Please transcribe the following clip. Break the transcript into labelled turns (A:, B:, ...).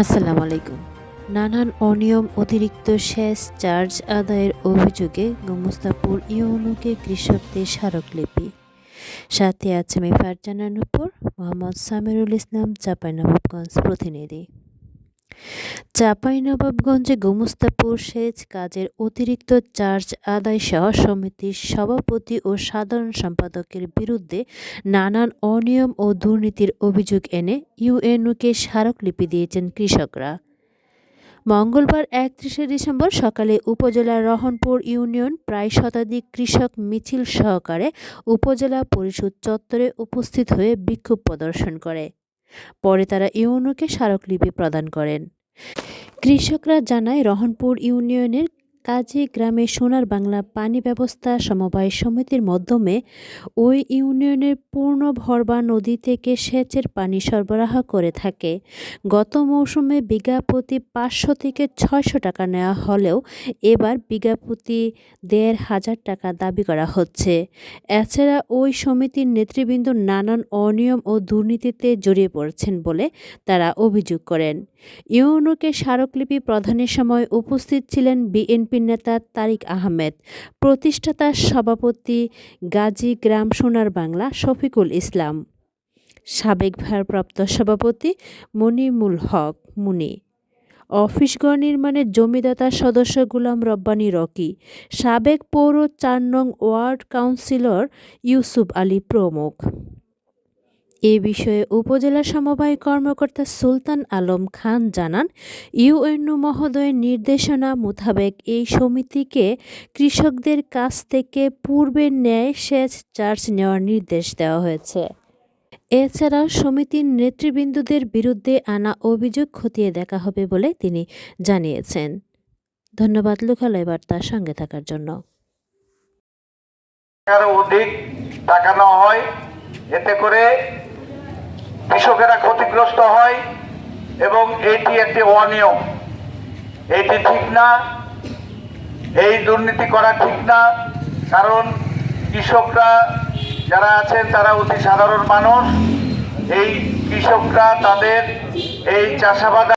A: আসসালামু আলাইকুম। নানান অনিয়ম, অতিরিক্ত সেচ, চার্জ আদায়ের অভিযোগে গোমস্তাপুর ইউনুকে কৃষকদের স্মারকলিপি। সাথে আছে আমি ফারজানা নুপুর, মোহাম্মদ সামিরুল ইসলাম, চাঁপাইনবাবগঞ্জ প্রতিনিধি। চাঁপাইনবাবগঞ্জে গোমস্তাপুর সেচ কাজের অতিরিক্ত চার্জ আদায় সহ সমিতির সভাপতি ও সাধারণ সম্পাদকের বিরুদ্ধে নানান অনিয়ম ও দুর্নীতির অভিযোগ এনে ইউএনওকে স্মারকলিপি দিয়েছেন কৃষকরা। মঙ্গলবার একত্রিশে ডিসেম্বর সকালে উপজেলার রহনপুর ইউনিয়ন প্রায় শতাধিক কৃষক মিছিল সহকারে উপজেলা পরিষদ চত্বরে উপস্থিত হয়ে বিক্ষোভ প্রদর্শন করে। পরে তারা ইউনুকে স্মারকলিপি প্রদান করেন। কৃষকরা জানায় রহনপুর ইউনিয়নের কাজী গ্রামে সোনার বাংলা পানি ব্যবস্থা সমবায় সমিতির মাধ্যমে ওই ইউনিয়নের পূর্ণ ভরবা নদী থেকে সেচের পানি সরবরাহ করে থাকে। গত মৌসুমে বিঘা প্রতি পাঁচশো থেকে ছয়শো টাকা নেওয়া হলেও এবার বিঘা প্রতি দেড় হাজার টাকা দাবি করা হচ্ছে। এছাড়া ওই সমিতির নেতৃবৃন্দ নানান অনিয়ম ও দুর্নীতিতে জড়িয়ে পড়ছেন বলে তারা অভিযোগ করেন। ইউনুকে স্মারকলিপি প্রদানের সময় উপস্থিত ছিলেন বিএনপি নেতা তারিক আহমেদ, প্রতিষ্ঠাতা সভাপতি গাজী গ্রাম সোনার বাংলা শফিকুল ইসলাম, সাবেক ভারপ্রাপ্ত সভাপতি মনিমুল হক মুনি, অফিস ঘর নির্মাণের জমিদাতা সদস্য গুলাম রব্বানী রকি, সাবেক পৌর চার নং ওয়ার্ড কাউন্সিলর ইউসুফ আলী প্রমুখ। এ বিষয়ে উপজেলা সমবায় কর্মকর্তা সুলতান আলম খান জানান, ইউএনও মহোদয়ের নির্দেশনা মোতাবেক এই সমিতিকে কৃষকদের কাছ থেকে পূর্বের ন্যায় সেচ চার্জ নেওয়ার নির্দেশ দেওয়া হয়েছে। এছাড়া সমিতির নেতৃবৃন্দদের বিরুদ্ধে আনা অভিযোগ খতিয়ে দেখা হবে বলে তিনি জানিয়েছেন। ধন্যবাদ লোকালয় বার্তার সঙ্গে থাকার জন্য।
B: অধিক টাকা নেওয়া হয়, এতে করে কৃষকেরা ক্ষতিগ্রস্ত হয় এবং এটি একটি অনিয়ম। এটি ঠিক না। এই দুর্নীতি করা ঠিক না। কারণ কৃষকরা যারা আছেন, তারা অতি সাধারণ মানুষ। এই কৃষকরা তাদের এই চাষাবাদ